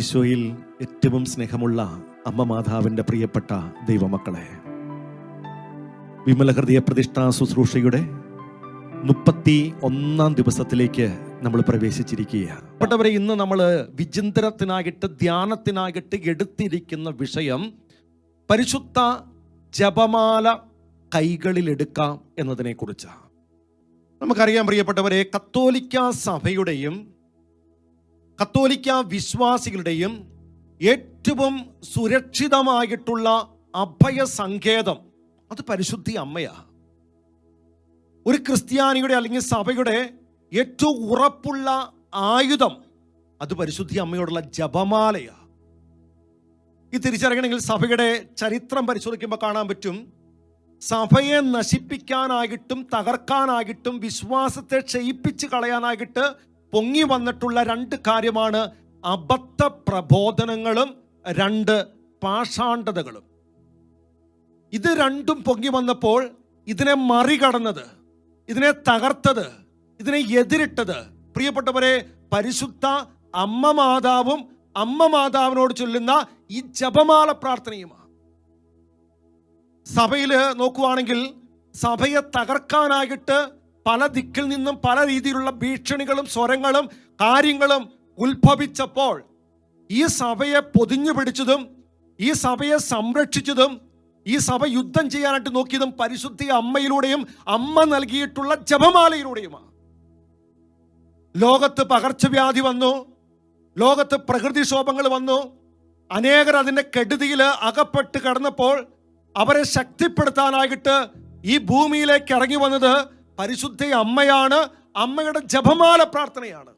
ഈശോയിൽ ഏറ്റവും സ്നേഹമുള്ള അമ്മ മാതാവിന്റെ പ്രിയപ്പെട്ട ദൈവമക്കളെ വിമലഹൃദയ പ്രതിഷ്ഠാ ശുശ്രൂഷയുടെ മുപ്പത്തി ഒന്നാം ദിവസത്തിലേക്ക് നമ്മൾ പ്രവേശിച്ചിരിക്കുകയാണ്. പെട്ടവരെ ഇന്ന് നമ്മൾ വിചിന്തനത്തിനായിട്ട് ധ്യാനത്തിനായിട്ട് എടുത്തിരിക്കുന്ന വിഷയം പരിശുദ്ധ ജപമാല കൈകളിലെടുക്കാം എന്നതിനെ കുറിച്ചാണ് നമുക്കറിയാം പ്രിയപ്പെട്ടവരെ കത്തോലിക്ക സഭയുടെയും കത്തോലിക്ക വിശ്വാസികളുടെയും ഏറ്റവും സുരക്ഷിതമായിട്ടുള്ള അഭയ സങ്കേതം അത് പരിശുദ്ധി അമ്മയാ. ഒരു ക്രിസ്ത്യാനിയുടെ അല്ലെങ്കിൽ സഭയുടെ ഏറ്റവും ഉറപ്പുള്ള ആയുധം അത് പരിശുദ്ധി അമ്മയോടുള്ള ജപമാലയാ. ഈ തിരിച്ചറിയണമെങ്കിൽ സഭയുടെ ചരിത്രം പരിശോധിക്കുമ്പോൾ കാണാൻ പറ്റും. സഭയെ നശിപ്പിക്കാനായിട്ടും തകർക്കാനായിട്ടും വിശ്വാസത്തെ ക്ഷയിപ്പിച്ച് കളയാനായിട്ട് പൊങ്ങി വന്നിട്ടുള്ള രണ്ട് കാര്യമാണ് അബദ്ധ പ്രബോധനങ്ങളും രണ്ട് പാഷാണ്ഡതകളും. ഇത് രണ്ടും പൊങ്ങി വന്നപ്പോൾ ഇതിനെ മറികടന്നത് ഇതിനെ തകർത്തത് ഇതിനെ എതിരിട്ടത്. പ്രിയപ്പെട്ടവരെ പരിശുദ്ധ അമ്മ മാതാവും അമ്മ മാതാവിനോട് ചൊല്ലുന്ന ഈ ജപമാല പ്രാർത്ഥനയുമാണ്. സഭയിൽ നോക്കുവാണെങ്കിൽ സഭയെ തകർക്കാനായിട്ട് പല ദിക്കിൽ നിന്നും പല രീതിയിലുള്ള ഭീഷണികളും സ്വരങ്ങളും കാര്യങ്ങളും ഉത്ഭവിച്ചപ്പോൾ ഈ സഭയെ പൊതിഞ്ഞു പിടിച്ചതും ഈ സഭയെ സംരക്ഷിച്ചതും ഈ സഭ യുദ്ധം ചെയ്യാനായിട്ട് നോക്കിയതും പരിശുദ്ധി അമ്മയിലൂടെയും അമ്മ നൽകിയിട്ടുള്ള ജപമാലയിലൂടെയുമാണ്. ലോകത്ത് പകർച്ചവ്യാധി വന്നു ലോകത്ത് പ്രകൃതിക്ഷോഭങ്ങൾ വന്നു അനേകർ അതിന്റെ കെടുതിയിൽ അകപ്പെട്ട് കടന്നപ്പോൾ അവരെ ശക്തിപ്പെടുത്താനായിട്ട് ഈ ഭൂമിയിലേക്ക് ഇറങ്ങി വന്നത് പരിശുദ്ധ അമ്മയാണ് അമ്മയുടെ ജപമാല പ്രാർത്ഥനയാണ്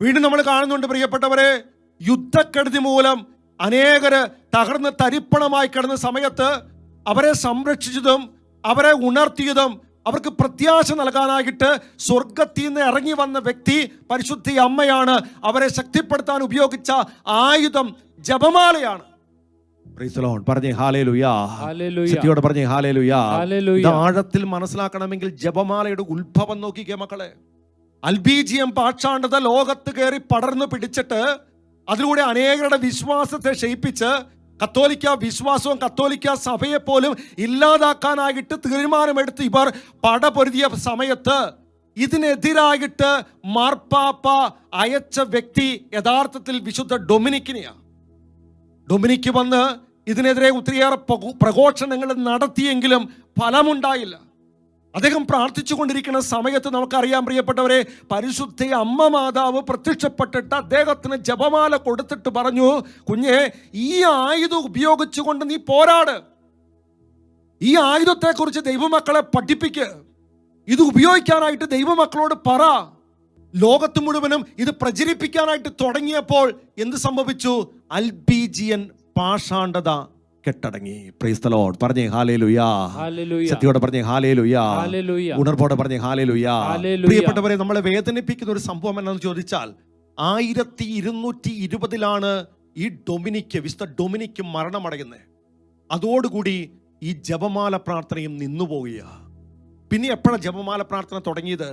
വീണ്ടും നമ്മൾ കാണുന്നുണ്ട് പ്രിയപ്പെട്ടവരെ യുദ്ധക്കെടുതി മൂലം അനേകര് തകർന്ന് തരിപ്പണമായി കിടന്ന സമയത്ത് അവരെ സംരക്ഷിച്ചതും അവരെ ഉണർത്തിയതും അവർക്ക് പ്രത്യാശ നൽകാനായിട്ട് സ്വർഗത്തിൽ നിന്ന് ഇറങ്ങി വന്ന വ്യക്തി പരിശുദ്ധി അമ്മയാണ് അവരെ ശക്തിപ്പെടുത്താൻ ഉപയോഗിച്ച ആയുധം ജപമാലയാണ്. പറഞ്ഞേ ഹാലേലുയാ പറഞ്ഞേ ഹാലേലുയാ ആഴത്തിൽ മനസ്സിലാക്കണമെങ്കിൽ ജപമാലയുടെ ഉത്ഭവം നോക്കിക്കേ മക്കളെ. അൽബീജിയം പാക്ഷാണ്ടത ലോകത്ത് കയറി പടർന്നു പിടിച്ചിട്ട് അതിലൂടെ അനേകരുടെ വിശ്വാസത്തെ ക്ഷയിപ്പിച്ച് കത്തോലിക്ക വിശ്വാസവും കത്തോലിക്ക സഭയെ പോലും ഇല്ലാതാക്കാനായിട്ട് തീരുമാനമെടുത്ത് ഇവർ പടപൊരുതിയ സമയത്ത് ഇതിനെതിരായിട്ട് മാർപ്പാപ്പ അയച്ച വ്യക്തി യഥാർത്ഥത്തിൽ വിശുദ്ധ ഡൊമിനിക്കിനെയാണ് ഡൊമിനിക്ക് വന്ന് ഇതിനെതിരെ ഒത്തിരിയേറെ പ്രഘോഷണങ്ങൾ നടത്തിയെങ്കിലും ഫലമുണ്ടായില്ല. അദ്ദേഹം പ്രാർത്ഥിച്ചു കൊണ്ടിരിക്കുന്ന സമയത്ത് നമുക്കറിയാം പ്രിയപ്പെട്ടവരെ പരിശുദ്ധ അമ്മ മാതാവ് പ്രത്യക്ഷപ്പെട്ടിട്ട് അദ്ദേഹത്തിന് ജപമാല കൊടുത്തിട്ട് പറഞ്ഞു കുഞ്ഞെ ഈ ആയുധം ഉപയോഗിച്ചുകൊണ്ട് നീ പോരാട്. ഈ ആയുധത്തെക്കുറിച്ച് ദൈവമക്കളെ പഠിപ്പിക്ക്. ഇത് ഉപയോഗിക്കാനായിട്ട് ദൈവമക്കളോട് പറ. ലോകത്ത് മുഴുവനും ഇത് പ്രചരിപ്പിക്കാനായിട്ട് തുടങ്ങിയപ്പോൾ എന്ത് സംഭവിച്ചു? അൽബീജിയൻ പാഷാണ്ഡത കെട്ടടങ്ങി. പ്രൈസ് ദ ലോർഡ് പറഞ്ഞേ ഹാലേ ലുയാ സത്യോടെ പറഞ്ഞേ ഹാലേ ലുയാ. ഉണർവോടെ പറഞ്ഞേ ഹാലേ ലുയാ പ്രിയപ്പെട്ടവരെ നമ്മളെ വേദനിപ്പിക്കുന്ന ഒരു സംഭവം എന്നാന്ന് ചോദിച്ചാൽ ആയിരത്തി ഇരുന്നൂറ്റി ഇരുപതിലാണ് ഈ ഡൊമിനിക്ക് വിശുദ്ധ ഡൊമിനിക്ക് മരണമടയുന്നത്. അതോടുകൂടി ഈ ജപമാല പ്രാർത്ഥനയും നിന്നുപോവുകയാണ് പിന്നെ എപ്പോഴാണ് ജപമാല പ്രാർത്ഥന തുടങ്ങിയത്?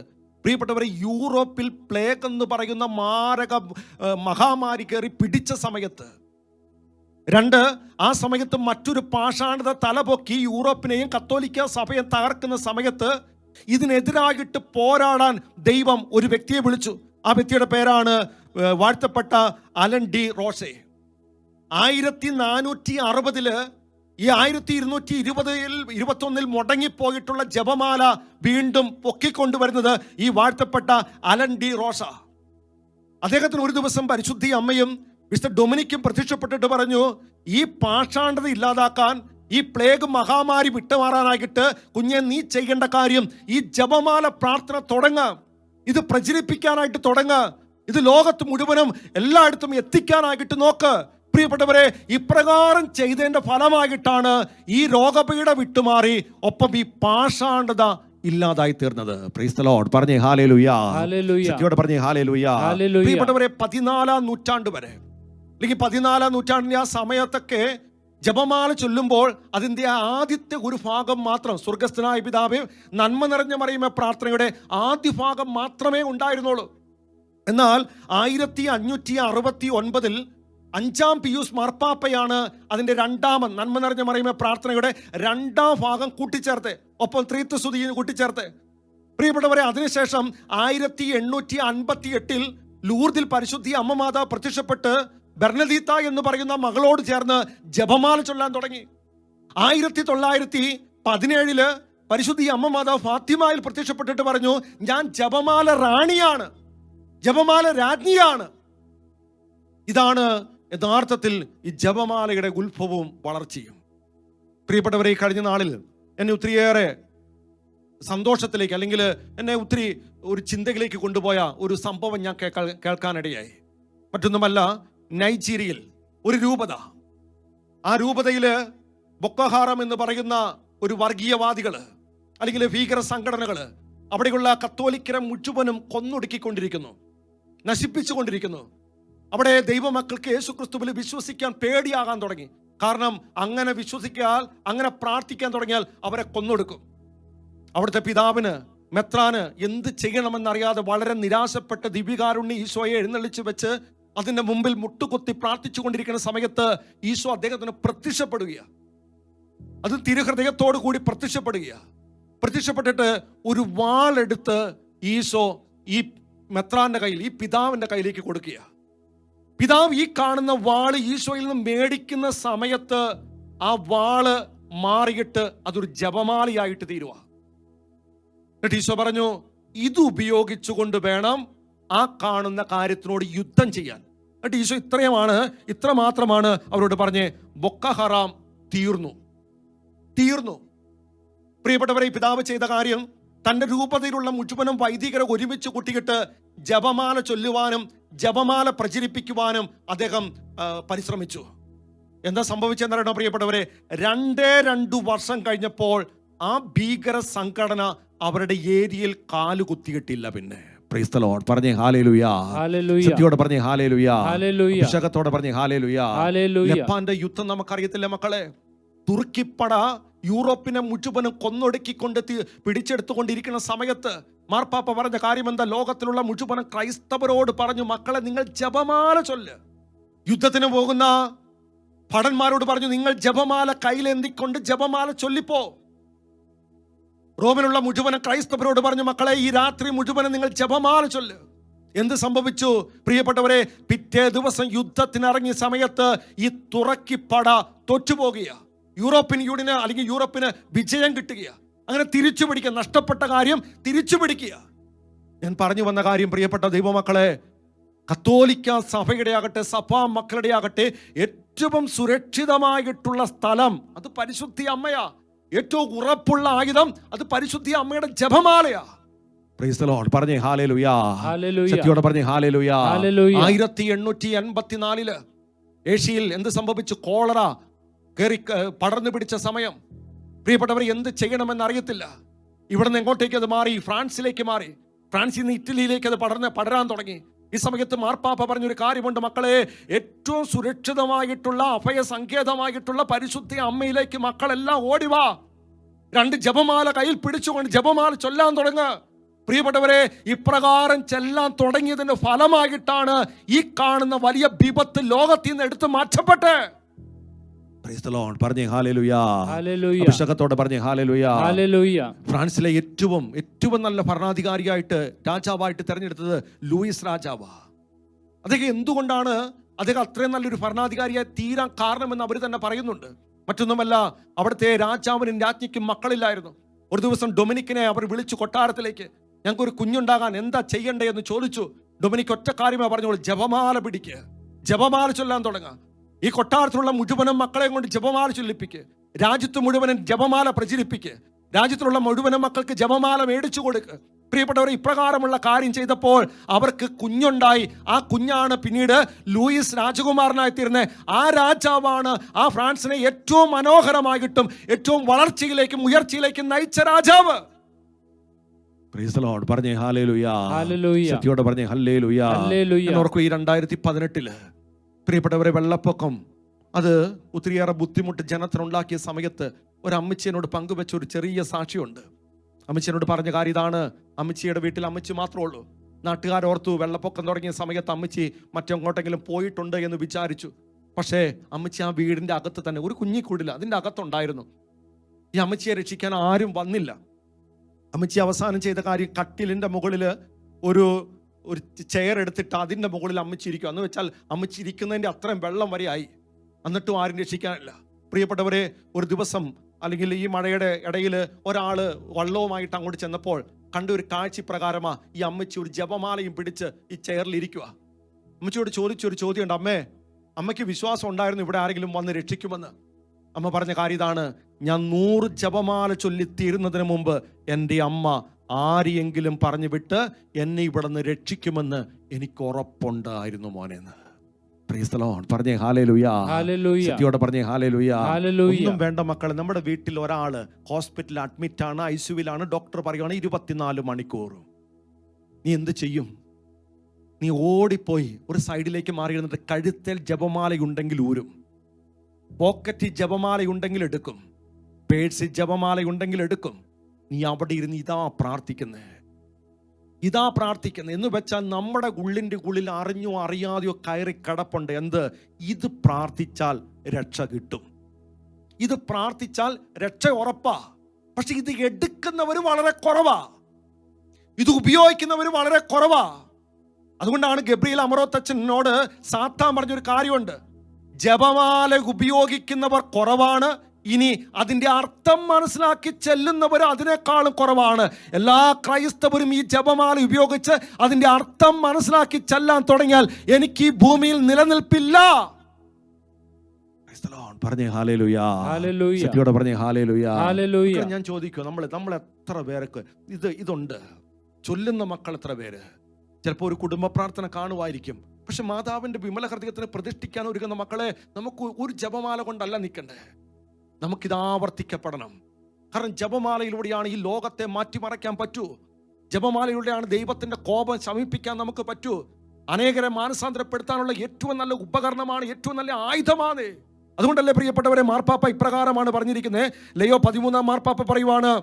പ്രിയപ്പെട്ടവരെ യൂറോപ്പിൽ പ്ലേഗ് എന്ന് പറയുന്ന മാരക മഹാമാരി കയറി പിടിച്ച സമയത്ത് രണ്ട് ആ സമയത്ത് മറ്റൊരു പാഷാണത തലപൊക്കി യൂറോപ്പിനെയും കത്തോലിക്ക സഭയും തകർക്കുന്ന സമയത്ത് ഇതിനെതിരായിട്ട് പോരാടാൻ ദൈവം ഒരു വ്യക്തിയെ വിളിച്ചു. ആ വ്യക്തിയുടെ പേരാണ് വാഴ്ത്തപ്പെട്ട അലൻ ഡി റോഷെ. ആയിരത്തി നാനൂറ്റി അറുപതിൽ ഈ ആയിരത്തി ഇരുന്നൂറ്റി ഇരുപതിൽ ഇരുപത്തൊന്നിൽ മുടങ്ങിപ്പോയിട്ടുള്ള ജപമാല വീണ്ടും പൊക്കിക്കൊണ്ടുവരുന്നത് ഈ വാഴ്ത്തപ്പെട്ട അലൻ ഡി റോഷ. അദ്ദേഹത്തിന് ഒരു ദിവസം പരിശുദ്ധി അമ്മയും മിസ്റ്റർ ഡൊമിനിക്കും പ്രത്യക്ഷപ്പെട്ടിട്ട് പറഞ്ഞു ഈ പാഷാണ്ഡത ഇല്ലാതാക്കാൻ ഈ പ്ലേഗ് മഹാമാരി വിട്ടുമാറാനായിട്ട് കുഞ്ഞെ നീ ചെയ്യേണ്ട കാര്യം ഈ ജപമാല പ്രാർത്ഥന തുടങ്ങാം. ഇത് പ്രചരിപ്പിക്കാനായിട്ട് തുടങ്ങുക ഇത് ലോകത്ത് മുഴുവനും എല്ലായിടത്തും എത്തിക്കാനായിട്ട് നോക്ക്. പ്രിയപ്പെട്ടവരെ ഇപ്രകാരം ചെയ്തതിന്റെ ഫലമായിട്ടാണ് ഈ രോഗപീഠ വിട്ടുമാറി ഒപ്പം ഈ പാഷാണ്ഡത ഇല്ലാതായി തീർന്നത് പ്രീസ്തലോട്. പറഞ്ഞേ ഹാലേ ലുയാ പറഞ്ഞേ ഹാലേ ലുയാ. പ്രിയപ്പെട്ടവരെ പതിനാലാം നൂറ്റാണ്ട് വരെ അല്ലെങ്കിൽ പതിനാലാം നൂറ്റാണ്ടിന്റെ ആ സമയത്തൊക്കെ ജപമാല ചൊല്ലുമ്പോൾ അതിന്റെ ആദ്യത്തെ ഒരു ഭാഗം മാത്രം സ്വർഗസ്ഥനായ പിതാവ് നന്മ നിറഞ്ഞ മറിയുമ പ്രാർത്ഥനയുടെ ആദ്യ ഭാഗം മാത്രമേ ഉണ്ടായിരുന്നുള്ളൂ. എന്നാൽ ആയിരത്തി അഞ്ഞൂറ്റി അറുപത്തി ഒൻപതിൽ അഞ്ചാം പിയൂസ് മാർപ്പാപ്പയാണ് അതിന്റെ രണ്ടാമൻ നന്മ നിറഞ്ഞ മറിയുമ പ്രാർത്ഥനയുടെ രണ്ടാം ഭാഗം കൂട്ടിച്ചേർത്ത് ഒപ്പം ത്രീത്വ സ്തുതി കൂട്ടിച്ചേർത്ത് പ്രിയപ്പെട്ടവരെ അതിനുശേഷം ആയിരത്തി എണ്ണൂറ്റി അൻപത്തി എട്ടിൽ ലൂർദിൽ പരിശുദ്ധി അമ്മ മാതാവ് പ്രത്യക്ഷപ്പെട്ട് ബെർണദീത്ത എന്ന് പറയുന്ന മകളോട് ചേർന്ന് ജപമാല ചൊല്ലാൻ തുടങ്ങി. ആയിരത്തി തൊള്ളായിരത്തി പതിനേഴിൽ പരിശുദ്ധി അമ്മ മാതാവ് ഫാത്തിമയിൽ പ്രത്യക്ഷപ്പെട്ടിട്ട് പറഞ്ഞു ഞാൻ ജപമാല റാണിയാണ്. ജപമാല രാജ്ഞിയാണ്. ഇതാണ് യഥാർത്ഥത്തിൽ ഈ ജപമാലയുടെ ഉത്ഭവവും വളർച്ചയും. പ്രിയപ്പെട്ടവരെ കഴിഞ്ഞ നാളിൽ എന്നെ ഒത്തിരിയേറെ സന്തോഷത്തിലേക്ക് അല്ലെങ്കിൽ എന്നെ ഒത്തിരി ഒരു ചിന്തയിലേക്ക് കൊണ്ടുപോയ ഒരു സംഭവം ഞാൻ കേൾക്കാൻ കേൾക്കാനിടയായി. മറ്റൊന്നുമല്ല നൈജീരിയയിൽ ഒരു രൂപത. ആ രൂപതയിൽ ബൊക്കഹാറം എന്ന് പറയുന്ന ഒരു വർഗീയവാദികൾ അല്ലെങ്കിൽ ഭീകര സംഘടനകൾ അവിടെയുള്ള കത്തോലിക്കരെ മുഴുവനും കൊന്നൊടുക്കിക്കൊണ്ടിരിക്കുന്നു നശിപ്പിച്ചുകൊണ്ടിരിക്കുന്നു. അവിടെ ദൈവമക്കൾക്ക് യേശു ക്രിസ്തുവിൽ വിശ്വസിക്കാൻ പേടിയാകാൻ തുടങ്ങി. കാരണം അങ്ങനെ വിശ്വസിക്കാൻ അങ്ങനെ പ്രാർത്ഥിക്കാൻ തുടങ്ങിയാൽ അവരെ കൊന്നൊടുക്കും. അവിടുത്തെ പിതാവിന് മെത്രാന് എന്ത് ചെയ്യണമെന്നറിയാതെ വളരെ നിരാശപ്പെട്ട ദിവ്യകാരുണ്യ ഈശോയെ എഴുന്നള്ളിച്ച് വെച്ച് അതിന്റെ മുമ്പിൽ മുട്ടുകൊത്തി പ്രാർത്ഥിച്ചുകൊണ്ടിരിക്കുന്ന സമയത്ത് ഈശോ അദ്ദേഹത്തിന് പ്രത്യക്ഷപ്പെടുകയാണ് അത് തിരുഹൃദയത്തോടു കൂടി പ്രത്യക്ഷപ്പെടുകയാണ് പ്രത്യക്ഷപ്പെട്ടിട്ട് ഒരു വാളെടുത്ത് ഈശോ ഈ മെത്രാന്റെ കയ്യിൽ ഈ പിതാവിന്റെ കയ്യിലേക്ക് കൊടുക്കുക പിതാവ് ഈ കാണുന്ന വാൾ ഈശോയിൽ നിന്ന് മേടിക്കുന്ന സമയത്ത് ആ വാൾ മാറിയിട്ട് അതൊരു ജപമാലയായിട്ട് തീരുവാ. എന്നിട്ട് ഈശോ പറഞ്ഞു ഇത് ഉപയോഗിച്ചുകൊണ്ട് വേണം ആ കാണുന്ന കാര്യത്തിനോട് യുദ്ധം ചെയ്യാൻ. എന്നിട്ട് ഈശോ ഇത്രയുമാണ് ഇത്ര മാത്രമാണ് അവരോട് പറഞ്ഞ് ബൊക്ക ഹറാം തീർന്നു. തീർന്നു. പ്രിയപ്പെട്ടവരെ പിതാവ് ചെയ്ത കാര്യം തന്റെ രൂപതയിലുള്ള മുഴുവനും വൈദികരെ ഒരുമിച്ച് കൂട്ടിയിട്ട് ജപമാല ചൊല്ലുവാനും ജപമാല പ്രചരിപ്പിക്കുവാനും അദ്ദേഹം പരിശ്രമിച്ചു. എന്താ സംഭവിച്ചെന്നറിയണോ പ്രിയപ്പെട്ടവരെ? രണ്ടേ രണ്ടു വർഷം കഴിഞ്ഞപ്പോൾ ആ ഭീകര സംഘടന അവരുടെ ഏരിയയിൽ കാലുകുത്തിയിട്ടില്ല പിന്നെ. Praise the Lord. പറഞ്ഞേ ഹാലേലുയാ ഹല്ലേലൂയ സത്യോടെ പറഞ്ഞേ ഹാലേലുയാ ഹല്ലേലൂയ അഭിഷേകത്തോടെ പറഞ്ഞേ ഹാലേലുയാ ഹല്ലേലൂയ ജപ്പാന്റെ യുദ്ധം നമുക്കറിയത്തില്ല മക്കളെ. തുർക്കിപ്പട യൂറോപ്പിനെ മുഴുവനും കൊന്നൊടുക്കിക്കൊണ്ട് പിടിച്ചെടുത്തുകൊണ്ടിരിക്കുന്ന സമയത്ത് മാർപ്പാപ്പ പറഞ്ഞ കാര്യം എന്താ ലോകത്തിലുള്ള മുഴുവനും ക്രൈസ്തവരോട് പറഞ്ഞു മക്കളെ നിങ്ങൾ ജപമാല ചൊല്ല്. യുദ്ധത്തിന് പോകുന്ന ഭടന്മാരോട് പറഞ്ഞു നിങ്ങൾ ജപമാല കയ്യിലെന്തിക്കൊണ്ട് ജപമാല ചൊല്ലിപ്പോ. റോമിലുള്ള മുഴുവനും ക്രൈസ്തവരോട് പറഞ്ഞു മക്കളെ ഈ രാത്രി മുഴുവനും നിങ്ങൾ ജപമാല ചൊല്ല്. എന്ത് സംഭവിച്ചു? പ്രിയപ്പെട്ടവരെ പിറ്റേ ദിവസം യുദ്ധത്തിനിറങ്ങിയ സമയത്ത് ഈ തുറക്കിപ്പട തൊറ്റുപോകുക യൂറോപ്യൻ യൂണിയന് അല്ലെങ്കിൽ യൂറോപ്പിന് വിജയം കിട്ടുക അങ്ങനെ തിരിച്ചു പിടിക്കുക നഷ്ടപ്പെട്ട കാര്യം തിരിച്ചു പിടിക്കുക. ഞാൻ പറഞ്ഞു വന്ന കാര്യം പ്രിയപ്പെട്ട ദൈവമക്കളെ കത്തോലിക്ക സഭയുടെ ആകട്ടെ സഭാ മക്കളുടെ ആകട്ടെ ഏറ്റവും സുരക്ഷിതമായിട്ടുള്ള സ്ഥലം അത് പരിശുദ്ധി അമ്മയാ. ഏറ്റവും ഉറപ്പുള്ള ആയുധം അത് പരിശുദ്ധി അമ്മയുടെ ജപമാലയാ. പറഞ്ഞേ ശക്തിയോടെ പറഞ്ഞേ. ആയിരത്തി എണ്ണൂറ്റി എൺപത്തിനാലിൽ ഏഷ്യയിൽ എന്ത് സംഭവിച്ചു? കോളറ കയറി പടർന്നു പിടിച്ച സമയം. പ്രിയപ്പെട്ടവർ എന്ത് ചെയ്യണമെന്ന് അറിയത്തില്ല. ഇവിടുന്ന് എങ്ങോട്ടേക്ക് അത് മാറി? ഫ്രാൻസിലേക്ക് മാറി. ഫ്രാൻസിൽ നിന്ന് ഇറ്റലിയിലേക്ക് അത് പടർന്ന് പടരാൻ തുടങ്ങി. ഈ സമയത്ത് മാർപ്പാപ്പ പറഞ്ഞൊരു കാര്യമുണ്ട്. മക്കളെ ഏറ്റവും സുരക്ഷിതമായിട്ടുള്ള അഭയ സങ്കേതമായിട്ടുള്ള പരിശുദ്ധ അമ്മയിലേക്ക് മക്കളെല്ലാം ഓടിവാ രണ്ട് ജപമാല കയ്യിൽ പിടിച്ചുകൊണ്ട് ജപമാല ചൊല്ലാൻ തുടങ്ങുക. പ്രിയപ്പെട്ടവരെ ഇപ്രകാരം ചെല്ലാൻ തുടങ്ങിയതിന്റെ ഫലമായിട്ടാണ് ഈ കാണുന്ന വലിയ വിപത്ത് ലോകത്തിൽ നിന്ന് എടുത്തു മാറ്റപ്പെട്ട്. പറഞ്ഞേ അഭിഷേകത്തോടെ പറഞ്ഞേ ഫ്രാൻസിലെ ഏറ്റവും ഏറ്റവും നല്ല ഭരണാധികാരിയായിട്ട് രാജാവായിട്ട് തെരഞ്ഞെടുത്തത് ലൂയിസ് രാജാവാ. അദ്ദേഹം എന്തുകൊണ്ടാണ് അദ്ദേഹം അത്രയും നല്ലൊരു ഭരണാധികാരിയായി തീരാൻ കാരണമെന്ന് അവർ തന്നെ പറയുന്നുണ്ട്. മറ്റൊന്നുമല്ല അവിടുത്തെ രാജാവിനും രാജ്ഞിക്കും മക്കളില്ലായിരുന്നു. ഒരു ദിവസം ഡൊമിനിക്കിനെ അവർ വിളിച്ചു കൊട്ടാരത്തിലേക്ക് ഞങ്ങൾക്കൊരു കുഞ്ഞുണ്ടാകാൻ എന്താ ചെയ്യണ്ടേ? എന്ന് ചോദിച്ചു. ഡൊമിനിക്ക് ഒറ്റ കാര്യമേ പറഞ്ഞോളൂ ജപമാല പിടിക്കുക ജപമാല ചൊല്ലാൻ തുടങ്ങുക ഈ കൊട്ടാരത്തിലുള്ള മുഴുവനും മക്കളെ കൊണ്ട് ജപമാല ചൊല്ലിപ്പിക്ക്. രാജ്യത്ത് മുഴുവനും ജപമാല പ്രചരിപ്പിക്ക്. രാജ്യത്തിലുള്ള മുഴുവനും മക്കൾക്ക് ജപമാല മേടിച്ചു കൊടുക്ക്. പ്രിയപ്പെട്ടവർ ഇപ്രകാരമുള്ള കാര്യം ചെയ്തപ്പോൾ അവർക്ക് കുഞ്ഞുണ്ടായി. ആ കുഞ്ഞാണ് പിന്നീട് ലൂയിസ് രാജകുമാരനായി തീർന്നത് ആ രാജാവാണ് ആ ഫ്രാൻസിനെ ഏറ്റവും മനോഹരമായിട്ടും ഏറ്റവും വളർച്ചയിലേക്കും ഉയർച്ചയിലേക്കും നയിച്ച രാജാവ്. പറഞ്ഞേ പറഞ്ഞേ ഓർക്കും ഈ രണ്ടായിരത്തി പതിനെട്ടിൽ പ്രിയപ്പെട്ടവരെ വെള്ളപ്പൊക്കം. അത് ഒത്തിരിയേറെ ബുദ്ധിമുട്ട് ജനത്തിനുണ്ടാക്കിയ സമയത്ത് ഒരു അമ്മച്ചിയനോട് പങ്കുവെച്ച ഒരു ചെറിയ സാക്ഷിയുണ്ട്. അമ്മച്ചിയോട് പറഞ്ഞ കാര്യം ഇതാണ്. അമ്മച്ചിയുടെ വീട്ടിൽ അമ്മച്ചി മാത്രമേ ഉള്ളൂ. നാട്ടുകാരോർത്തു വെള്ളപ്പൊക്കം തുടങ്ങിയ സമയത്ത് അമ്മച്ചി മറ്റെങ്ങോട്ടെങ്കിലും പോയിട്ടുണ്ട് എന്ന് വിചാരിച്ചു. പക്ഷേ അമ്മച്ചി ആ വീടിന്റെ അകത്ത് തന്നെ ഒരു കുഞ്ഞിക്കൂടില്ല അതിന്റെ അകത്തുണ്ടായിരുന്നു. ഈ അമ്മച്ചിയെ രക്ഷിക്കാൻ ആരും വന്നില്ല. അമ്മച്ചി അവസാനം ചെയ്ത കാര്യം കട്ടിലിന്റെ മുകളിൽ ഒരു ഒരു ചെയർ എടുത്തിട്ട് അതിന്റെ മുകളിൽ അമ്മച്ചി ഇരിക്കും എന്ന് വെച്ചാൽ അമ്മച്ചി ഇരിക്കുന്നതിന്റെ അത്രയും വെള്ളം വരെയായി എന്നിട്ടും ആരും രക്ഷിക്കാനില്ല. പ്രിയപ്പെട്ടവരെ ഒരു ദിവസം അല്ലെങ്കിൽ ഈ മഴയുടെ ഇടയിൽ ഒരാൾ വള്ളവുമായിട്ട് അങ്ങോട്ട് ചെന്നപ്പോൾ കണ്ട ഒരു കാഴ്ചപ്രകാരമാ ഈ അമ്മച്ചി ഒരു ജപമാലയും പിടിച്ച് ഈ ചെയറിൽ ഇരിക്കുക അമ്മച്ചിയോട് ചോദിച്ചൊരു ചോദ്യമുണ്ട് അമ്മേ അമ്മയ്ക്ക് വിശ്വാസം ഉണ്ടായിരുന്നു ഇവിടെ ആരെങ്കിലും വന്ന് രക്ഷിക്കുമെന്ന് അമ്മ പറഞ്ഞ കാര്യം ഇതാണ് ഞാൻ നൂറ് ജപമാല ചൊല്ലി ചൊല്ലിത്തീരുന്നതിന് മുമ്പ് എന്റെ അമ്മ ആരെയെങ്കിലും പറഞ്ഞു വിട്ട് എന്നെ ഇവിടെ നിന്ന് രക്ഷിക്കുമെന്ന് എനിക്ക് ഉറപ്പുണ്ടായിരുന്നു മോനെന്ന്. പറഞ്ഞേ സത്യോടെ പറഞ്ഞേ ഒന്നും വേണ്ട മക്കളെ നമ്മുടെ വീട്ടിൽ ഒരാൾ ഹോസ്പിറ്റലിൽ അഡ്മിറ്റ് ആണ് ഐസിയുവിലാണ് ഡോക്ടർ പറയുകയാണ് ഇരുപത്തിനാല് മണിക്കൂർ. നീ എന്ത് ചെയ്യും? നീ ഓടിപ്പോയി ഒരു സൈഡിലേക്ക് മാറി ഇരുന്നിട്ട് കഴുത്തിൽ ജപമാലയുണ്ടെങ്കിൽ ഊരും. പോക്കറ്റിൽ ജപമാലയുണ്ടെങ്കിൽ എടുക്കും. പേഴ്സിൽ ജപമാലയുണ്ടെങ്കിൽ എടുക്കും. നീ അവിടെ ഇരുന്ന് ഇതാ പ്രാർത്ഥിക്കുന്നേ. ഇതാ പ്രാർത്ഥിക്കുന്നത്. എന്ന് വെച്ചാൽ നമ്മുടെ ഉള്ളിന്റെ ഉള്ളിൽ അറിഞ്ഞോ അറിയാതെയോ കയറി കിടപ്പുണ്ട്. എന്ത്? ഇത് പ്രാർത്ഥിച്ചാൽ രക്ഷ കിട്ടും. ഇത് പ്രാർത്ഥിച്ചാൽ രക്ഷ ഉറപ്പാ. പക്ഷെ ഇത് എടുക്കുന്നവർ വളരെ കുറവാ. ഇത് ഉപയോഗിക്കുന്നവർ വളരെ കുറവാ. അതുകൊണ്ടാണ് ഗബ്രിയിൽ അമറോത്തച്ഛനോട് സാത്താൻ പറഞ്ഞൊരു കാര്യമുണ്ട്. ജപമാല ഉപയോഗിക്കുന്നവർ കുറവാണ് ഇനി അതിന്റെ അർത്ഥം മനസ്സിലാക്കി ചെല്ലുന്നവർ അതിനേക്കാളും കുറവാണ്. എല്ലാ ക്രൈസ്തവരും ഈ ജപമാല ഉപയോഗിച്ച് അതിന്റെ അർത്ഥം മനസ്സിലാക്കി ചെല്ലാൻ തുടങ്ങിയാൽ എനിക്ക് ഈ ഭൂമിയിൽ നിലനിൽപ്പില്ല. പറഞ്ഞേ ഹാലേലുയാ സത്യോടെ പറഞ്ഞേ ഹാലേലുയാ ഞാൻ ചോദിക്കും നമ്മൾ നമ്മൾ എത്ര പേർക്ക് ഇത് ഇതുണ്ട്? ചൊല്ലുന്ന മക്കൾ എത്ര പേര്? ചിലപ്പോൾ ഒരു കുടുംബ പ്രാർത്ഥന കാണുമായിരിക്കും പക്ഷെ മാതാവിന്റെ വിമല ഹൃദയത്തിന് പ്രതിഷ്ഠിക്കാൻ ഒരുങ്ങുന്ന മക്കളെ നമുക്ക് ഒരു ജപമാല കൊണ്ടല്ല നിൽക്കണ്ടേ? നമുക്കിത് ആവർത്തിക്കപ്പെടണം. കാരണം ജപമാലയിലൂടെയാണ് ഈ ലോകത്തെ മാറ്റിമറയ്ക്കാൻ പറ്റൂ. ജപമാലയിലൂടെയാണ് ദൈവത്തിന്റെ കോപം ശമിപ്പിക്കാൻ നമുക്ക് പറ്റൂ. അനേകരെ മാനസാന്തരപ്പെടുത്താനുള്ള ഏറ്റവും നല്ല ഉപകരണമാണ് ഏറ്റവും നല്ല ആയുധമാണ്. അതുകൊണ്ടല്ലേ പ്രിയപ്പെട്ടവരെ മാർപ്പാപ്പ ഇപ്രകാരമാണ് പറഞ്ഞിരിക്കുന്നത്. ലയോ പതിമൂന്നാം മാർപ്പാപ്പ പറയുവാണ്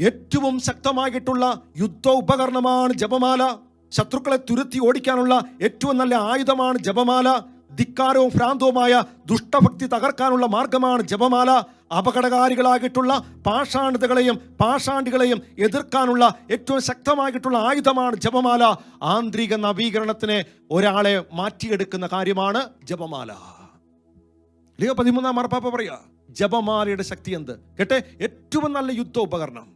ഏറ്റവും ശക്തമായിട്ടുള്ള യുദ്ധ ഉപകരണമാണ് ജപമാല. ശത്രുക്കളെ തുരുത്തി ഓടിക്കാനുള്ള ഏറ്റവും നല്ല ആയുധമാണ് ജപമാല. ധിക്കാരവും ഭ്രാന്തവുമായ ദുഷ്ടഭക്തി തകർക്കാനുള്ള മാർഗമാണ് ജപമാല. അപകടകാരികളായിട്ടുള്ള പാഷാണിതകളെയും പാഷാണ്ടികളെയും എതിർക്കാനുള്ള ഏറ്റവും ശക്തമായിട്ടുള്ള ആയുധമാണ് ജപമാല. ആന്തരിക നവീകരണത്തിന് ഒരാളെ മാറ്റിയെടുക്കുന്ന കാര്യമാണ് ജപമാല. ലിയോ പതിമൂന്നാം മാർപ്പാപ്പ പറയുക ജപമാലയുടെ ശക്തി എന്ത്? കേട്ടെ ഏറ്റവും നല്ല യുദ്ധോപകരണം.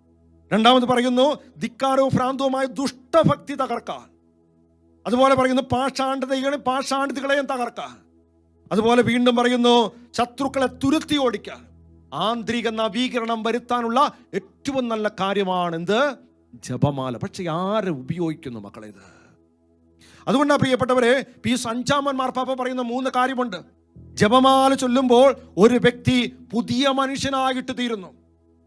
രണ്ടാമത് പറയുന്നു ധിക്കാരവും ഭ്രാന്തവുമായ ദുഷ്ടഭക്തി തകർക്കാൻ. അതുപോലെ പറയുന്നു പാഷാണ്ഡതകളെ പാഷാണ്ഡതകളെയും തകർക്കാൻ അതുപോലെ വീണ്ടും പറയുന്നു ശത്രുക്കളെ തുരുത്തി ഓടിക്കാൻ ആന്തരിക നവീകരണം വരുത്താനുള്ള ഏറ്റവും നല്ല കാര്യമാണ് എന്ത് ജപമാല. പക്ഷെ ആര് ഉപയോഗിക്കുന്നു മക്കളെ ഇത്? അതുകൊണ്ടാണ് പ്രിയപ്പെട്ടവരെ പി സഞ്ചാമൻ മാർപ്പാപ്പ പറയുന്ന മൂന്ന് കാര്യമുണ്ട്. ജപമാല ചൊല്ലുമ്പോൾ ഒരു വ്യക്തി പുതിയ മനുഷ്യനായിട്ട് തീരുന്നു.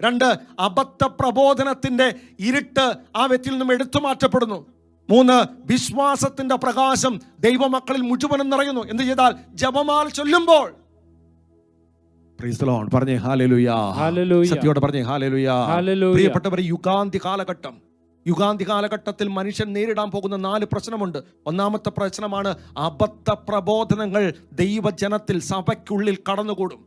രണ്ട് അബദ്ധ പ്രബോധനത്തിന്റെ ഇരുട്ട് ആ വ്യക്തിയിൽ നിന്നും എടുത്തു മാറ്റപ്പെടുന്നു. മൂന്ന് വിശ്വാസത്തിന്റെ പ്രകാശം ദൈവമക്കളിൽ മുഴുവനും നിറയുന്നു. എന്ത് ചെയ്താൽ ജപമാൽ ചൊല്ലുമ്പോൾ. പറഞ്ഞേ ഹാലേലുയാ ഹല്ലേലൂയ സത്യോടെ പറഞ്ഞേ ഹാലേലുയാ ഹല്ലേലൂയ പ്രിയപ്പെട്ടവരെ യുഗാന്തി കാലഘട്ടം. യുഗാന്തി കാലഘട്ടത്തിൽ മനുഷ്യൻ നേരിടാൻ പോകുന്ന നാല് പ്രശ്നമുണ്ട്. ഒന്നാമത്തെ പ്രശ്നമാണ് അബദ്ധ പ്രബോധനങ്ങൾ ദൈവജനത്തിൽ സഭയ്ക്കുള്ളിൽ കടന്നുകൂടും.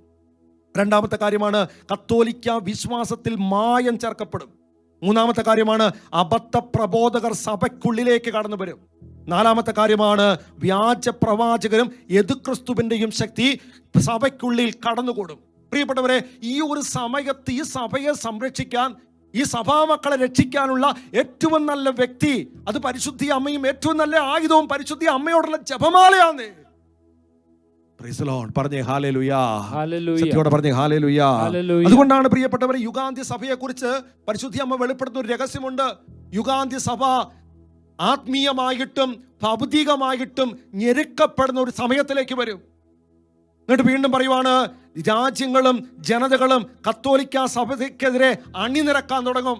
രണ്ടാമത്തെ കാര്യമാണ് കത്തോലിക്ക വിശ്വാസത്തിൽ മായം ചേർക്കപ്പെടും. മൂന്നാമത്തെ കാര്യമാണ് അബദ്ധ പ്രബോധകർ സഭയ്ക്കുള്ളിലേക്ക് കടന്നു വരും നാലാമത്തെ കാര്യമാണ് വ്യാജ പ്രവാചകരും എതുക്രിസ്തുവിന്റെയും ശക്തി സഭയ്ക്കുള്ളിൽ കടന്നുകൂടും പ്രിയപ്പെട്ടവരെ ഈ ഒരു സമയത്ത് ഈ സഭയെ സംരക്ഷിക്കാൻ ഈ സഭാമക്കളെ രക്ഷിക്കാനുള്ള ഏറ്റവും നല്ല വ്യക്തി അത് പരിശുദ്ധി അമ്മയും ഏറ്റവും നല്ല ആയുധവും പരിശുദ്ധി അമ്മയോടുള്ള ജപമാലയാണ്. പറഞ്ഞേ അതുകൊണ്ടാണ് പ്രിയപ്പെട്ടവർ യുഗാന്ത്യ സഭയെ കുറിച്ച് പരിശുദ്ധി അമ്മ വെളിപ്പെടുത്തുന്ന ഒരു രഹസ്യമുണ്ട്. യുഗാന്ത്യ സഭ ആത്മീയമായിട്ടും ഭൗതികമായിട്ടും ഞെരുക്കപ്പെടുന്ന ഒരു സമയത്തിലേക്ക് വരും. എന്നിട്ട് വീണ്ടും പറയുവാണ് രാജ്യങ്ങളും ജനതകളും കത്തോലിക്ക സഭയ്ക്കെതിരെ അണിനിരക്കാൻ തുടങ്ങും.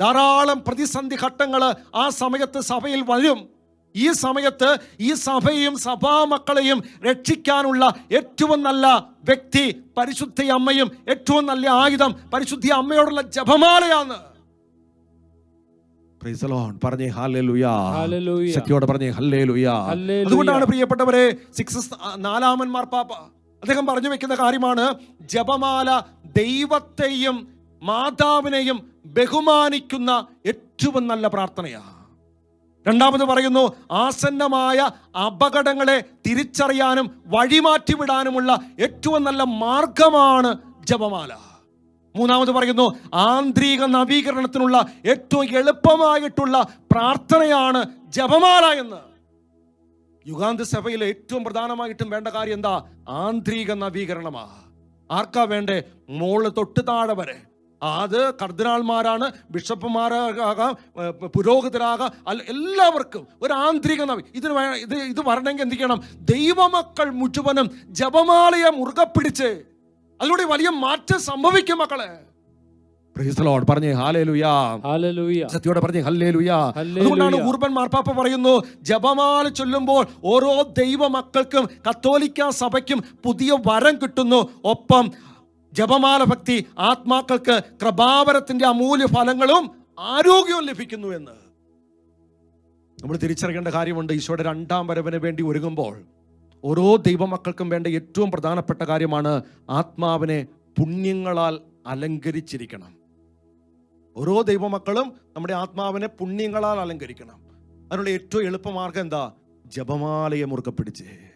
ധാരാളം പ്രതിസന്ധി ഘട്ടങ്ങൾ ആ സമയത്ത് സഭയിൽ വരും. ഈ സമയത്ത് ഈ സഭയും സഭാമക്കളെയും രക്ഷിക്കാനുള്ള ഏറ്റവും നല്ല വ്യക്തി പരിശുദ്ധ അമ്മയും ഏറ്റവും നല്ല ആയുധം പരിശുദ്ധി അമ്മയോടുള്ള ജപമാലയാണ്. പറഞ്ഞേ. ശക്തിയോടെ പറഞ്ഞേ അതുകൊണ്ടാണ് പ്രിയപ്പെട്ടവരെ സിക്സ് നാലാമൻ മാർപ്പാപ്പ അദ്ദേഹം പറഞ്ഞു വെക്കുന്ന കാര്യമാണ് ജപമാല ദൈവത്തെയും മാതാവിനെയും ബഹുമാനിക്കുന്ന ഏറ്റവും നല്ല പ്രാർത്ഥനയാ രണ്ടാമത് പറയുന്നു ആസന്നമായ അപകടങ്ങളെ തിരിച്ചറിയാനും വഴിമാറ്റിവിടാനുമുള്ള ഏറ്റവും നല്ല മാർഗമാണ് ജപമാല. മൂന്നാമത് പറയുന്നു ആന്തരിക നവീകരണത്തിനുള്ള ഏറ്റവും എളുപ്പമായിട്ടുള്ള പ്രാർത്ഥനയാണ് ജപമാല എന്ന്. യുഗാന്ത സഭയിൽ ഏറ്റവും പ്രധാനമായിട്ടും വേണ്ട കാര്യം എന്താ? ആന്തരിക നവീകരണമാ. ആർക്കാ വേണ്ടേ? മോൾ തൊട്ട് താഴെ വരെ. അത് കർദിനാൾമാരാണ് ബിഷപ്പുമാരാകാം പുരോഹിതരാകാം അല്ല എല്ലാവർക്കും ഒരു ആന്തരിക നവി ഇതിന് ഇത് ഇത് വരണമെങ്കിൽ എന്ത് ചെയ്യണം ദൈവമക്കൾ മുഴുവനും ജപമാലയെ മുറുകെ പിടിച്ച് അതിലൂടെ വലിയ മാറ്റം സംഭവിക്കും മക്കളെ. പറഞ്ഞേ. സത്യോടെ പറഞ്ഞേ. അതുകൊണ്ടാണ് ഊർബൻ മാർപ്പാപ്പ പറയുന്നു ജപമാല ചൊല്ലുമ്പോൾ ഓരോ ദൈവ മക്കൾക്കും കത്തോലിക്ക സഭയ്ക്കും പുതിയ വരം കിട്ടുന്നു ഒപ്പം ജപമാല ഭക്തി ആത്മാക്കൾക്ക് കൃപാവരത്തിന്റെ അമൂല്യ ഫലങ്ങളും ആരോഗ്യവും ലഭിക്കുന്നു എന്ന്. നമ്മൾ തിരിച്ചറിയേണ്ട കാര്യമുണ്ട്. ഈശോയുടെ രണ്ടാം വരവിന് വേണ്ടി ഒരുങ്ങുമ്പോൾ ഓരോ ദൈവമക്കൾക്കും വേണ്ട ഏറ്റവും പ്രധാനപ്പെട്ട കാര്യമാണ് ആത്മാവിനെ പുണ്യങ്ങളാൽ അലങ്കരിച്ചിരിക്കണം. ഓരോ ദൈവമക്കളും നമ്മുടെ ആത്മാവിനെ പുണ്യങ്ങളാൽ അലങ്കരിക്കണം. അതിനുള്ള ഏറ്റവും എളുപ്പമാർഗം എന്താ? ജപമാലയെ മുറുകെ പിടിച്ച്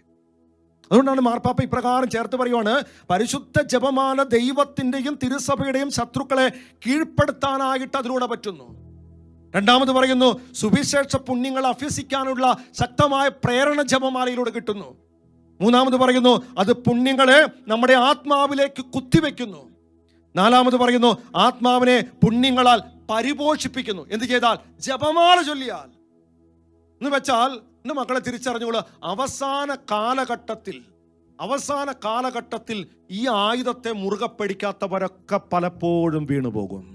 അതുകൊണ്ടാണ് മാർപ്പാപ്പ ഇപ്രകാരം ചേർത്ത് പറയുവാണ് പരിശുദ്ധ ജപമാല ദൈവത്തിന്റെയും തിരുസഭയുടെയും ശത്രുക്കളെ കീഴ്പ്പെടുത്താനായിട്ട് അതിലൂടെ പറ്റുന്നു. രണ്ടാമത് പറയുന്നു സുവിശേഷ പുണ്യങ്ങൾ അഭ്യസിക്കാനുള്ള ശക്തമായ പ്രേരണ ജപമാലയിലൂടെ കിട്ടുന്നു. മൂന്നാമത് പറയുന്നു അത് പുണ്യങ്ങളെ നമ്മുടെ ആത്മാവിലേക്ക് കുത്തിവെക്കുന്നു. നാലാമത് പറയുന്നു ആത്മാവിനെ പുണ്യങ്ങളാൽ പരിപോഷിപ്പിക്കുന്നു. എന്ത് ചെയ്താൽ? ജപമാല ചൊല്ലിയാൽ. എന്ന് വെച്ചാൽ ഇന്ന് മക്കളെ തിരിച്ചറിഞ്ഞുകൊള്ളു അവസാന കാലഘട്ടത്തിൽ അവസാന കാലഘട്ടത്തിൽ ഈ ആയുധത്തെ മുറുകെ പിടിക്കാത്തവരൊക്കെ പലപ്പോഴും വീണുപോകും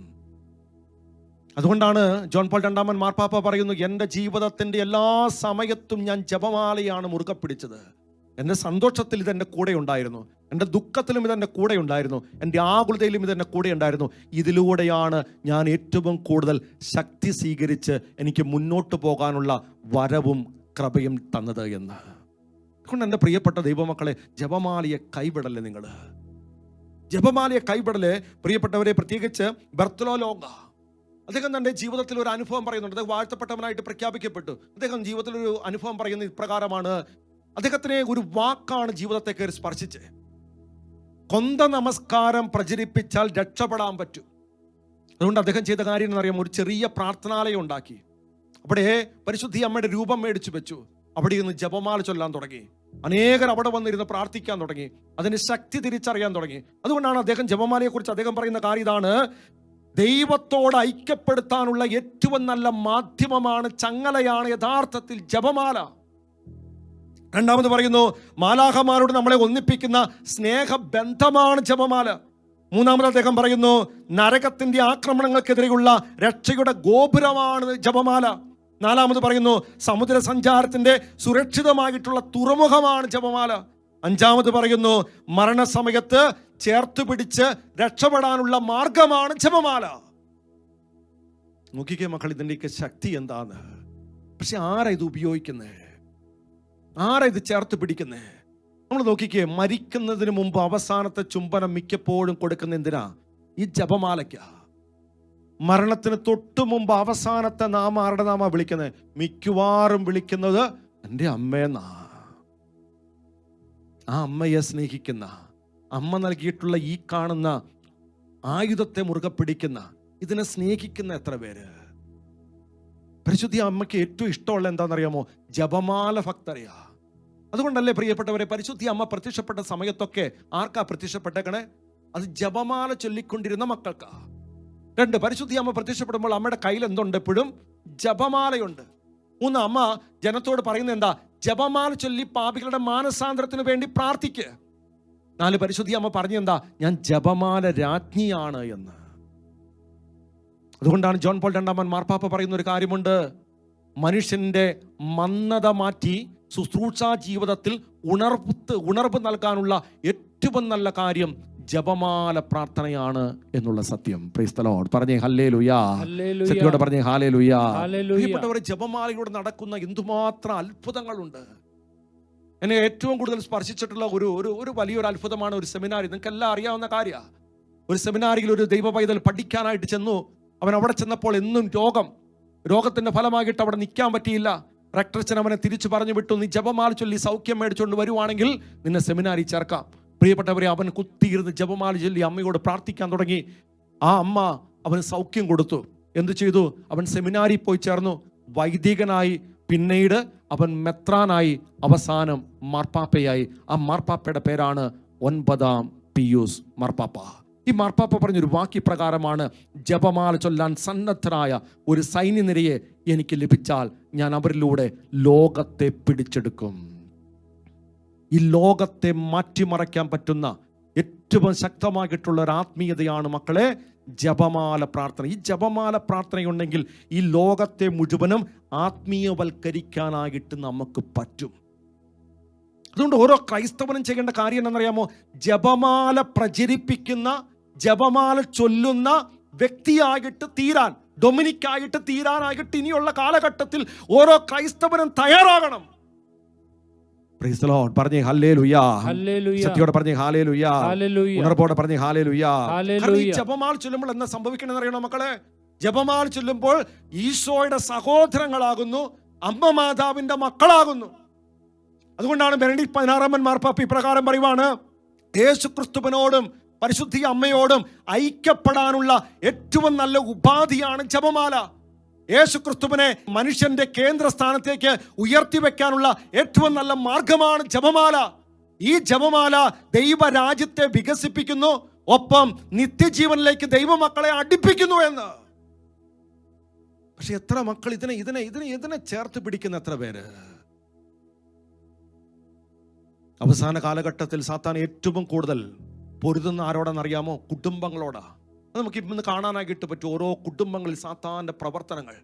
അതുകൊണ്ടാണ് ജോൺ പോൾ രണ്ടാമൻ മാർപ്പാപ്പ പറയുന്നു എന്റെ ജീവിതത്തിന്റെ എല്ലാ സമയത്തും ഞാൻ ജപമാലയാണ് മുറുകെ പിടിച്ചത്. എന്റെ സന്തോഷത്തിൽ ഇതെന്റെ കൂടെ ഉണ്ടായിരുന്നു. എന്റെ ദുഃഖത്തിലും ഇതെന്റെ കൂടെ ഉണ്ടായിരുന്നു. എന്റെ ആകുലതയിലും ഇതെന്റെ കൂടെ ഉണ്ടായിരുന്നു. ഇതിലൂടെയാണ് ഞാൻ ഏറ്റവും കൂടുതൽ ശക്തി സ്വീകരിച്ച് എനിക്ക് മുന്നോട്ട് പോകാനുള്ള വരവും കൃപയും തന്നത് എന്ന്. അതുകൊണ്ട് എന്റെ പ്രിയപ്പെട്ട ദൈവമക്കളെ ജപമാലയെ കൈവിടല്ലേ നിങ്ങൾ. ജപമാലയെ കൈവിടൽ പ്രിയപ്പെട്ടവരെ പ്രത്യേകിച്ച് ബർത്തലോ ലോക. അദ്ദേഹം തന്റെ ജീവിതത്തിൽ ഒരു അനുഭവം പറയുന്നുണ്ട്. അദ്ദേഹം വാഴ്ത്തപ്പെട്ടവനായിട്ട് പ്രഖ്യാപിക്കപ്പെട്ടു. അദ്ദേഹം ജീവിതത്തിൽ ഒരു അനുഭവം പറയുന്ന ഇപ്രകാരമാണ് അദ്ദേഹത്തിനെ ഒരു വാക്കാണ് ജീവിതത്തെ കയറി സ്പർശിച്ച്. കൊന്ത നമസ്കാരം പ്രചരിപ്പിച്ചാൽ രക്ഷപ്പെടാൻ പറ്റും. അതുകൊണ്ട് അദ്ദേഹം ചെയ്ത കാര്യം എന്നറിയാം ഒരു ചെറിയ പ്രാർത്ഥനാലയം ഉണ്ടാക്കി. അവിടെ പരിശുദ്ധി അമ്മയുടെ രൂപം മേടിച്ചു വെച്ചു. അവിടെ ഇരുന്ന് ജപമാല ചൊല്ലാൻ തുടങ്ങി. അനേകർ അവിടെ വന്നിരുന്ന് പ്രാർത്ഥിക്കാൻ തുടങ്ങി. അതിന് ശക്തി തിരിച്ചറിയാൻ തുടങ്ങി. അതുകൊണ്ടാണ് അദ്ദേഹം ജപമാലയെ കുറിച്ച് അദ്ദേഹം പറയുന്ന കാര്യം ഇതാണ്. ദൈവത്തോട് ഐക്യപ്പെടുത്താനുള്ള ഏറ്റവും നല്ല മാധ്യമമാണ് ചങ്ങലയാണ് യഥാർത്ഥത്തിൽ ജപമാല. രണ്ടാമത് പറയുന്നു മാലാഹമാരോട് നമ്മളെ ഒന്നിപ്പിക്കുന്ന സ്നേഹബന്ധമാണ് ജപമാല. മൂന്നാമത് അദ്ദേഹം പറയുന്നു നരകത്തിന്റെ ആക്രമണങ്ങൾക്കെതിരെയുള്ള രക്ഷയുടെ ഗോപുരമാണ് ജപമാല. നാലാമത് പറയുന്നു സമുദ്ര സഞ്ചാരത്തിന്റെ സുരക്ഷിതമായിട്ടുള്ള തുറമുഖമാണ് ജപമാല. അഞ്ചാമത് പറയുന്നു മരണസമയത്ത് ചേർത്ത് പിടിച്ച് രക്ഷപ്പെടാനുള്ള മാർഗമാണ് ജപമാല. നോക്കിക്കേ മക്കൾ ഇതിന്റെയൊക്കെ ശക്തി എന്താണ്? പക്ഷെ ആരാ ഇത് ഉപയോഗിക്കുന്നത് ആരാ ഇത് ചേർത്ത് പിടിക്കുന്നേ നമ്മൾ നോക്കിക്കേ മരിക്കുന്നതിന് മുമ്പ് അവസാനത്തെ ചുംബനം മിക്കപ്പോഴും കൊടുക്കുന്ന എന്തിനാ? ഈ ജപമാലയ്ക്ക. മരണത്തിന് തൊട്ടു മുമ്പ് അവസാനത്തെ നാമ ആരുടെ നാമ വിളിക്കുന്നത്? മിക്കവാറും വിളിക്കുന്നത് എന്റെ അമ്മയെന്നാ ആ അമ്മയെ സ്നേഹിക്കുന്ന അമ്മ നൽകിയിട്ടുള്ള ഈ കാണുന്ന ആയുധത്തെ മുറുകെ പിടിക്കുന്ന ഇതിനെ സ്നേഹിക്കുന്ന എത്ര പേര്? പരിശുദ്ധി അമ്മയ്ക്ക് ഏറ്റവും ഇഷ്ടമുള്ള എന്താണെന്നറിയാമോ? ജപമാല ഭക്തറിയാ അതുകൊണ്ടല്ലേ പ്രിയപ്പെട്ടവരെ പരിശുദ്ധി അമ്മ പ്രത്യക്ഷപ്പെട്ട സമയത്തൊക്കെ ആർക്കാ പ്രത്യക്ഷപ്പെട്ടേക്കണേ? അത് ജപമാല ചൊല്ലിക്കൊണ്ടിരുന്ന മക്കൾക്കാ. രണ്ട് പരിശുദ്ധി അമ്മ പ്രത്യക്ഷപ്പെടുമ്പോൾ അമ്മയുടെ കയ്യിൽ എന്തുണ്ട് എപ്പോഴും ജപമാലയുണ്ട്. മൂന്ന് അമ്മ ജനത്തോട് പറയുന്നത് എന്താ? ജപമാല ചൊല്ലി പാപികളുടെ മാനസാന്തരത്തിന് വേണ്ടി പ്രാർത്ഥിക്ക്. നാല് പരിശുദ്ധി അമ്മ പറഞ്ഞെന്താ ഞാൻ ജപമാല രാജ്ഞിയാണ് എന്ന്. അതുകൊണ്ടാണ് ജോൺ പോൾ രണ്ടാമൻ മാർപ്പാപ്പ പറയുന്ന ഒരു കാര്യമുണ്ട്. മനുഷ്യന്റെ മന്നത മാറ്റി ശുശ്രൂഷാ ജീവിതത്തിൽ ഉണർപ്പ് ഉണർവ് നൽകാനുള്ള ഏറ്റവും നല്ല കാര്യം ജപമാല പ്രാർത്ഥനയാണ് എന്നുള്ള സത്യം. പ്രീസ്തലോട് പറഞ്ഞേ ഹല്ലേ ലുയാ. ശക്തിയോടെ പറഞ്ഞേ ഹാലേ ലുയാ ഹല്ലേലൂയ. പ്രിയപ്പെട്ടവരെ ജപമാലയിലൂടെ നടക്കുന്ന എന്തുമാത്രം അത്ഭുതങ്ങളുണ്ട്. എന്നെ ഏറ്റവും കൂടുതൽ സ്പർശിച്ചിട്ടുള്ള ഒരു ഒരു ഒരു വലിയൊരു അത്ഭുതമാണ് ഒരു സെമിനാരി. നിങ്ങൾക്ക് എല്ലാം അറിയാവുന്ന കാര്യമാണ് ഒരു സെമിനാരിയിൽ ഒരു ദൈവ പൈതൽ പഠിക്കാനായിട്ട് ചെന്നു. അവൻ അവിടെ ചെന്നപ്പോൾ എന്നും രോഗം രോഗത്തിന്റെ ഫലമായിട്ട് അവിടെ നിൽക്കാൻ പറ്റിയില്ല. റക്ടർച്ചൻ അവനെ തിരിച്ചു പറഞ്ഞു വിട്ടു. നീ ജപമാല ചൊല്ലി സൗഖ്യം മേടിച്ചുകൊണ്ട് വരുവാണെങ്കിൽ നിന്നെ സെമിനാരി ചേർക്കാം. പ്രിയപ്പെട്ടവരെ അവൻ കുത്തിയിരുന്ന് ജപമാല ചൊല്ലി അമ്മയോട് പ്രാർത്ഥിക്കാൻ തുടങ്ങി. ആ അമ്മ അവന് സൗഖ്യം കൊടുത്തു. എന്ത് ചെയ്തു? അവൻ സെമിനാരി പോയി ചേർന്നു. വൈദികനായി. പിന്നീട് അവൻ മെത്രാനായി. അവസാനം മാർപ്പാപ്പയായി. ആ മാർപ്പാപ്പയുടെ പേരാണ് ഒൻപതാം പിയൂസ് മാർപ്പാപ്പ. ഈ മാർപ്പാപ്പ പറഞ്ഞൊരു വാക്യപ്രകാരമാണ് ജപമാല ചൊല്ലാൻ സന്നദ്ധനായ ഒരു സൈന്യനിരയെ എനിക്ക് ലഭിച്ചാൽ ഞാൻ അവരിലൂടെ ലോകത്തെ പിടിച്ചെടുക്കും. ഈ ലോകത്തെ മാറ്റിമറയ്ക്കാൻ പറ്റുന്ന ഏറ്റവും ശക്തമായിട്ടുള്ള ഒരു ആത്മീയതയാണ് മക്കളെ ജപമാല പ്രാർത്ഥന. ഈ ജപമാല പ്രാർത്ഥനയുണ്ടെങ്കിൽ ഈ ലോകത്തെ മുഴുവനും ആത്മീയവൽക്കരിക്കാനായിട്ട് നമുക്ക് പറ്റും. അതുകൊണ്ട് ഓരോ ക്രൈസ്തവനും ചെയ്യേണ്ട കാര്യം എന്നറിയാമോ ജപമാല പ്രചരിപ്പിക്കുന്ന ജപമാല ചൊല്ലുന്ന വ്യക്തിയായിട്ട് തീരാൻ ഡൊമിനിക്കായിട്ട് തീരാനായിട്ട് ഇനിയുള്ള കാലഘട്ടത്തിൽ ഓരോ ക്രൈസ്തവനും തയ്യാറാകണം. പറഞ്ഞേ ഹല്ലേ ലുയാ. ശക്തിയോടെ പറഞ്ഞേ ഹാലേ ലുയാ. ഉണർപ്പോടെ പറഞ്ഞേ ഹാലേ ലുയാ ഈ ചൊല്ലുമ്പോൾ എന്താ സംഭവിക്കണമെന്ന് അറിയണോ മക്കളെ? ജപമാൾ ചൊല്ലുമ്പോൾ ഈശോയുടെ സഹോദരങ്ങളാകുന്നു അമ്മ മാതാവിന്റെ മക്കളാകുന്നു. അതുകൊണ്ടാണ് ബെനഡി പതിനാറാമൻ മാർപ്പാപ്പ ഇപ്രകാരം പറയുവാണ് യേശു ക്രിസ്തുവിനോടും പരിശുദ്ധി അമ്മയോടും ഐക്യപ്പെടാനുള്ള ഏറ്റവും നല്ല ഉപാധിയാണ് ജപമാല. യേശു ക്രിസ്തുവിനെ മനുഷ്യന്റെ കേന്ദ്രസ്ഥാനത്തേക്ക് ഉയർത്തി വെക്കാനുള്ള ഏറ്റവും നല്ല മാർഗമാണ് ജപമാല. ഈ ജപമാല ദൈവരാജ്യത്തെ വികസിപ്പിക്കുന്നു ഒപ്പം നിത്യജീവനിലേക്ക് ദൈവമക്കളെ അടുപ്പിക്കുന്നു എന്ന്. പക്ഷെ എത്ര മക്കൾ ഇതിനെ ഇതിനെ ഇതിനെ ഇതിനെ ചേർത്ത് പിടിക്കുന്ന എത്ര പേര്? അവസാന കാലഘട്ടത്തിൽ സാത്താൻ ഏറ്റവും കൂടുതൽ പൊരുതുന്ന ആരോടെന്നറിയാമോ? കുടുംബങ്ങളോടാ. അത് നമുക്ക് ഇന്ന് കാണാനായിട്ട് പറ്റും ഓരോ കുടുംബങ്ങളിൽ സാത്താന്റെ പ്രവർത്തനങ്ങൾ.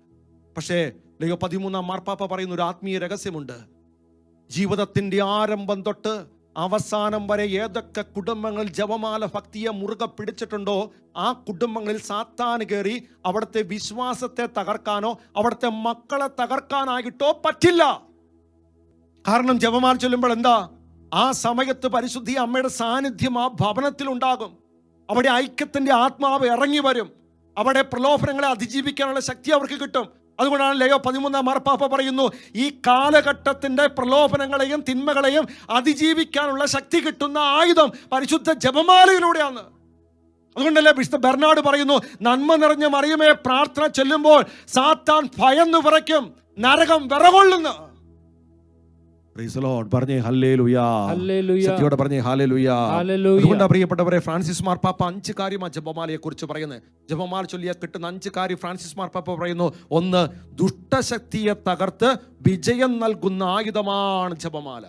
പക്ഷേ ലയോ പതിമൂന്നാം മാർപ്പാപ്പ പറയുന്ന ഒരു ആത്മീയ രഹസ്യമുണ്ട്. ജീവിതത്തിന്റെ ആരംഭം തൊട്ട് അവസാനം വരെ ഏതൊക്കെ കുടുംബങ്ങൾ ജപമാല ഭക്തിയെ മുറുകെ പിടിച്ചിട്ടുണ്ടോ ആ കുടുംബങ്ങളിൽ സാത്താന് കയറി അവിടുത്തെ വിശ്വാസത്തെ തകർക്കാനോ അവിടുത്തെ മക്കളെ തകർക്കാനായിട്ടോ പറ്റില്ല. കാരണം ജപമാല ചൊല്ലുമ്പോൾ എന്താ? ആ സമയത്ത് പരിശുദ്ധി അമ്മയുടെ സാന്നിധ്യം ആ ഭവനത്തിൽ ഉണ്ടാകും അവിടെ ഐക്യത്തിന്റെ ആത്മാവ് ഇറങ്ങി വരും. അവിടെ പ്രലോഭനങ്ങളെ അതിജീവിക്കാനുള്ള ശക്തി അവർക്ക് കിട്ടും. അതുകൊണ്ടാണ് ലയോ പതിമൂന്നാം മാർപ്പാപ്പ പറയുന്നു ഈ കാലഘട്ടത്തിന്റെ പ്രലോഭനങ്ങളെയും തിന്മകളെയും അതിജീവിക്കാനുള്ള ശക്തി കിട്ടുന്ന ആയുധം പരിശുദ്ധ ജപമാലയിലൂടെയാണ്. അതുകൊണ്ടല്ലേ വിശുദ്ധ ബെർണാഡ് പറയുന്നു നന്മ നിറഞ്ഞ മറിയുമേ പ്രാർത്ഥന ചെല്ലുമ്പോൾ സാത്താൻ ഭയന്നു വിറയ്ക്കും നരകം വിറകൊള്ളുന്നു. പറഞ്ഞേ. ശക്തിയോടെ പറഞ്ഞേ ഹാലേലുയാ ഹല്ലേലൂയ. അതുകൊണ്ടാ പ്രിയപ്പെട്ടവരെ ഫ്രാൻസിസ് മാർപ്പാപ്പ അഞ്ച് കാര്യമാണ് ജപമാലയെ കുറിച്ച് പറയുന്നത്. ജപമാല ചൊല്ലിയ കിട്ടുന്ന അഞ്ച് കാര്യം ഫ്രാൻസിസ് മാർപ്പാപ്പ പറയുന്നു. ഒന്ന് ദുഷ്ടശക്തിയെ തകർത്ത് വിജയം നൽകുന്ന ആയുധമാണ് ജപമാല.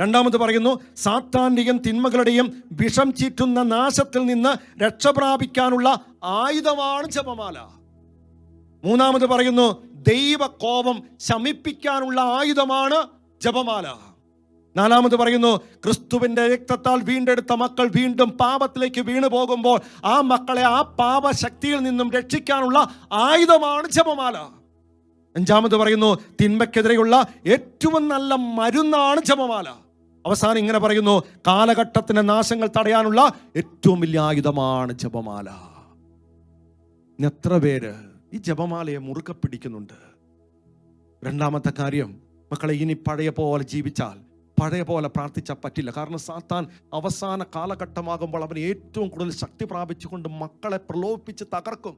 രണ്ടാമത് പറയുന്നു സാത്താന്റെയും തിന്മകളുടെയും വിഷം ചീറ്റുന്ന നാശത്തിൽ നിന്ന് രക്ഷപ്രാപിക്കാനുള്ള ആയുധമാണ് ജപമാല. മൂന്നാമത് പറയുന്നു ദൈവകോപം ശമിപ്പിക്കാനുള്ള ആയുധമാണ് ജപമാല. നാലാമത് പറയുന്നു ക്രിസ്തുവിന്റെ രക്തത്താൽ വീണ്ടെടുത്ത മക്കൾ വീണ്ടും പാപത്തിലേക്ക് വീണു പോകുമ്പോൾ ആ മക്കളെ ആ പാപശക്തിയിൽ നിന്നും രക്ഷിക്കാനുള്ള ആയുധമാണ് ജപമാല. അഞ്ചാമത് പറയുന്നു തിന്മയ്ക്കെതിരെയുള്ള ഏറ്റവും നല്ല മരുന്നാണ് ജപമാല. അവസാനം ഇങ്ങനെ പറയുന്നു കാലഘട്ടത്തിന്റെ നാശങ്ങൾ തടയാനുള്ള ഏറ്റവും വലിയ ആയുധമാണ് ജപമാല. എത്ര പേര് ഈ ജപമാലയെ മുറുകെ പിടിക്കുന്നുണ്ട്. രണ്ടാമത്തെ കാര്യം മക്കളെ ഇനി പഴയ പോലെ ജീവിച്ചാൽ പഴയ പോലെ പ്രാർത്ഥിച്ചാൽ പറ്റില്ല. കാരണം സാത്താൻ അവസാന കാലഘട്ടമാകുമ്പോൾ അവൻ ഏറ്റവും കൂടുതൽ ശക്തി പ്രാപിച്ചുകൊണ്ട് മക്കളെ പ്രലോഭിപ്പിച്ച് തകർക്കും.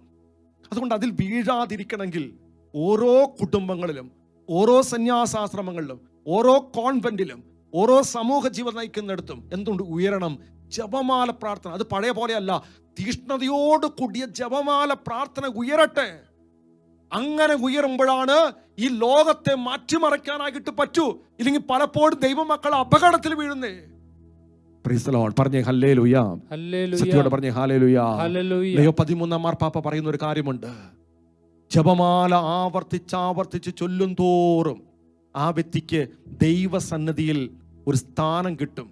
അതുകൊണ്ട് അതിൽ വീഴാതിരിക്കണമെങ്കിൽ ഓരോ കുടുംബങ്ങളിലും ഓരോ സന്യാസാശ്രമങ്ങളിലും ഓരോ കോൺവെന്റിലും ഓരോ സമൂഹ ജീവിതം നയിക്കുന്നിടത്തും എന്തുകൊണ്ട് ഉയരണം ജപമാല പ്രാർത്ഥന. അത് പഴയ പോലെയല്ല. തീഷ്ണതയോട് കൂടിയ ജപമാല പ്രാർത്ഥന ഉയരട്ടെ. അങ്ങനെ ഉയരുമ്പോഴാണ് ഈ ലോകത്തെ മാറ്റിമറിക്കാനായിട്ട് പറ്റൂ. ഇല്ലെങ്കിൽ പലപ്പോഴും ദൈവമക്കൾ അപകടത്തിൽ വീഴുന്നേ. പറഞ്ഞേ ഹല്ലേ ലുയാ. സത്യോടെ പറഞ്ഞേ ഹാലേ ലുയാ. ലയോ പതിമൂന്നാം മാർപ്പാപ്പ പറയുന്ന ഒരു കാര്യമുണ്ട്. ജപമാല ആവർത്തിച്ച് ആവർത്തിച്ച് ചൊല്ലും തോറും ആ വ്യക്തിക്ക് ദൈവസന്നിധിയിൽ ഒരു സ്ഥാനം കിട്ടും.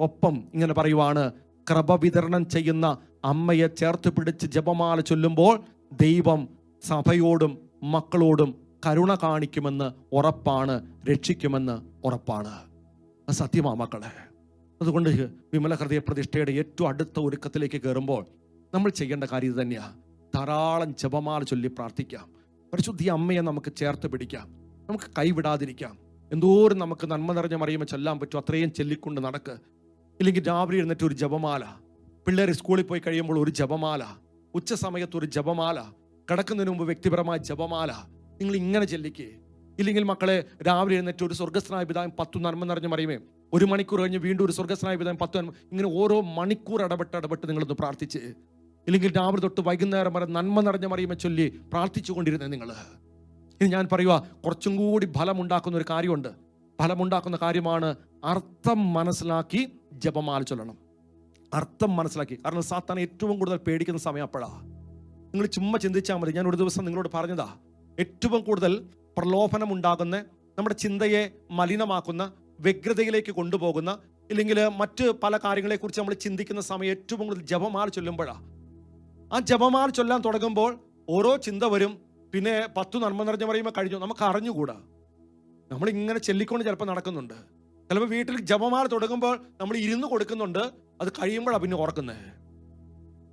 ഒപ്പം ഇങ്ങനെ പറയുവാണ് കൃപ വിതരണം ചെയ്യുന്ന അമ്മയെ ചേർത്ത് പിടിച്ച് ജപമാല ചൊല്ലുമ്പോൾ ദൈവം സഭയോടും മക്കളോടും കരുണ കാണിക്കുമെന്ന് ഉറപ്പാണ് രക്ഷിക്കുമെന്ന് ഉറപ്പാണ്. സത്യമാ മക്കളെ. അതുകൊണ്ട് വിമല ഹൃദയ പ്രതിഷ്ഠയുടെ ഏറ്റവും അടുത്ത ഒരുക്കത്തിലേക്ക് കയറുമ്പോൾ നമ്മൾ ചെയ്യേണ്ട കാര്യം ഇത് തന്നെയാ. ധാരാളം ജപമാല ചൊല്ലി പ്രാർത്ഥിക്കാം. പരിശുദ്ധി അമ്മയെ നമുക്ക് ചേർത്ത് പിടിക്കാം. നമുക്ക് കൈവിടാതിരിക്കാം. എന്തോരം നമുക്ക് നന്മ നിറഞ്ഞ മറിയുമ്പോൾ ചൊല്ലാൻ പറ്റും അത്രയും ചൊല്ലിക്കൊണ്ട് നടക്ക്. ഇല്ലെങ്കിൽ രാവിലെ എഴുന്നേറ്റ് ഒരു ജപമാല പിള്ളേർ സ്കൂളിൽ പോയി കഴിയുമ്പോൾ ഒരു ജപമാല ഉച്ച സമയത്ത് ഒരു ജപമാല കിടക്കുന്നതിന് മുമ്പ് വ്യക്തിപരമായ ജപമാല നിങ്ങൾ ഇങ്ങനെ ചെല്ലിക്കേ. ഇല്ലെങ്കിൽ മക്കളെ രാവിലെ എഴുന്നേറ്റ് ഒരു സ്വർഗസ്നായ പിതാവും പത്തു നന്മ നിറഞ്ഞു മറിയുമേ ഒരു മണിക്കൂർ കഴിഞ്ഞ് വീണ്ടും ഒരു സ്വർഗസ്നായ പിതാവും പത്തു നന്മ ഇങ്ങനെ ഓരോ മണിക്കൂർ ഇടപെട്ട് ഇടപെട്ട് നിങ്ങളൊന്ന് പ്രാർത്ഥിച്ച്. ഇല്ലെങ്കിൽ രാവിലെ തൊട്ട് വൈകുന്നേരം വരെ നന്മ നിറഞ്ഞ മറിയുമ്പോൾ ചൊല്ലി പ്രാർത്ഥിച്ചു കൊണ്ടിരുന്നേ നിങ്ങൾ ഇനി ഞാൻ പറയുക കുറച്ചും കൂടി ഫലമുണ്ടാക്കുന്ന ഒരു കാര്യമുണ്ട്. ഫലമുണ്ടാക്കുന്ന കാര്യമാണ് അർത്ഥം മനസ്സിലാക്കി ജപമാല ചൊല്ലണം. അർത്ഥം മനസ്സിലാക്കി. കാരണം സാത്താൻ ഏറ്റവും കൂടുതൽ പേടിക്കുന്ന സമയം അപ്പോഴാ. നിങ്ങൾ ചുമ്മാ ചിന്തിച്ചാൽ മതി. ഞാൻ ഒരു ദിവസം നിങ്ങളോട് പറഞ്ഞതാ. ഏറ്റവും കൂടുതൽ പ്രലോഭനം ഉണ്ടാകുന്ന നമ്മുടെ ചിന്തയെ മലിനമാക്കുന്ന വ്യഗ്രതയിലേക്ക് കൊണ്ടുപോകുന്ന ഇല്ലെങ്കിൽ മറ്റ് പല കാര്യങ്ങളെക്കുറിച്ച് നമ്മൾ ചിന്തിക്കുന്ന സമയം ഏറ്റവും കൂടുതൽ ജപമാല ചൊല്ലുമ്പോഴാ. ആ ജപമാല ചൊല്ലാൻ തുടങ്ങുമ്പോൾ ഓരോ ചിന്ത വരും. പിന്നെ പത്തു നന്മ നിറഞ്ഞ പറയുമ്പോൾ കഴിഞ്ഞു. നമുക്ക് അറിഞ്ഞുകൂടാ. നമ്മൾ ഇങ്ങനെ ചെല്ലിക്കൊണ്ട് ചിലപ്പോൾ നടക്കുന്നുണ്ട്. ചിലപ്പോൾ വീട്ടിൽ ജപമാല തുടങ്ങുമ്പോൾ നമ്മൾ ഇരുന്ന് കൊടുക്കുന്നുണ്ട്. അത് കഴിയുമ്പോഴാണ് പിന്നെ ഓർക്കുന്നത്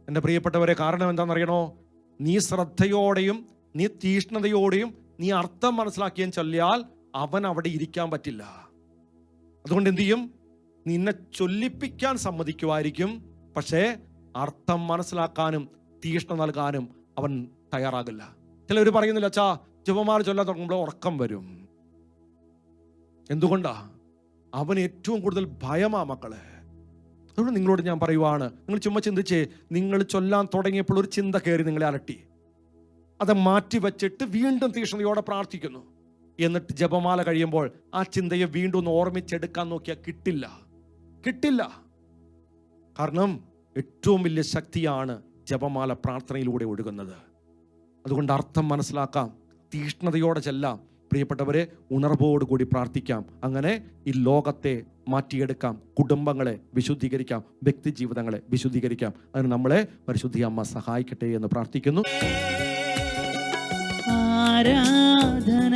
എന്റെ പ്രിയപ്പെട്ടവരെ കാരണം എന്താണെന്നറിയണോ? നീ ശ്രദ്ധയോടെയും നീ തീഷ്ണതയോടെയും നീ അർത്ഥം മനസ്സിലാക്കിയെന്ന് ചൊല്ലിയാൽ അവൻ അവിടെ ഇരിക്കാൻ പറ്റില്ല. അതുകൊണ്ട് എന്തു ചെയ്യും? നിന്നെ ചൊല്ലിപ്പിക്കാൻ സമ്മതിക്കുമായിരിക്കും. പക്ഷേ അർത്ഥം മനസ്സിലാക്കാനും തീഷ്ണ നൽകാനും അവൻ തയ്യാറാകില്ല. ചിലർ പറയുന്നില്ല അച്ഛാ ജപമാല ചൊല്ലാൻ തുടങ്ങുമ്പോൾ ഉറക്കം വരും. എന്തുകൊണ്ടാ? അവൻ ഏറ്റവും കൂടുതൽ ഭയമാ മക്കളെ. അതുകൊണ്ട് നിങ്ങളോട് ഞാൻ പറയുവാണ്. നിങ്ങൾ ചുമ്മാ ചിന്തിച്ചേ നിങ്ങൾ ചൊല്ലാൻ തുടങ്ങിയപ്പോൾ ഒരു ചിന്ത കയറി നിങ്ങളെ അലട്ടി. അത് മാറ്റി വച്ചിട്ട് വീണ്ടും തീക്ഷണതയോടെ പ്രാർത്ഥിക്കുന്നു. എന്നിട്ട് ജപമാല കഴിയുമ്പോൾ ആ ചിന്തയെ വീണ്ടും ഒന്ന് ഓർമ്മിച്ചെടുക്കാൻ നോക്കിയാൽ കിട്ടില്ല. കിട്ടില്ല. കാരണം ഏറ്റവും വലിയ ശക്തിയാണ് ജപമാല പ്രാർത്ഥനയിലൂടെ ഒഴുകുന്നത്. അതുകൊണ്ട് അർത്ഥം മനസ്സിലാക്കാം തീഷ്ണതയോടെ ചെല്ലാം. പ്രിയപ്പെട്ടവരെ ഉണർവോടുകൂടി പ്രാർത്ഥിക്കാം. അങ്ങനെ ഈ ലോകത്തെ മാറ്റിയെടുക്കാം. കുടുംബങ്ങളെ വിശുദ്ധീകരിക്കാം. വ്യക്തി ജീവിതങ്ങളെ വിശുദ്ധീകരിക്കാം. അതിന് നമ്മളെ പരിശുദ്ധി അമ്മ സഹായിക്കട്ടെ എന്ന് പ്രാർത്ഥിക്കുന്നു. ആരാധന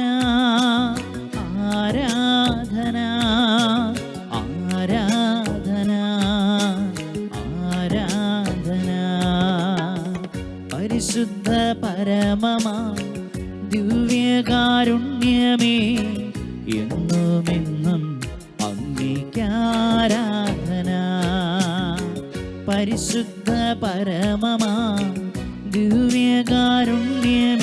ആരാധന ആരാധന ആരാധന. പരിശുദ്ധ പരമമാ ദൈവമേ എന്നുമെന്നും അങ്ങിക്കാരാധന പരിശുദ്ധ പരമമാ ദിവ്യകാരുണ്യമേ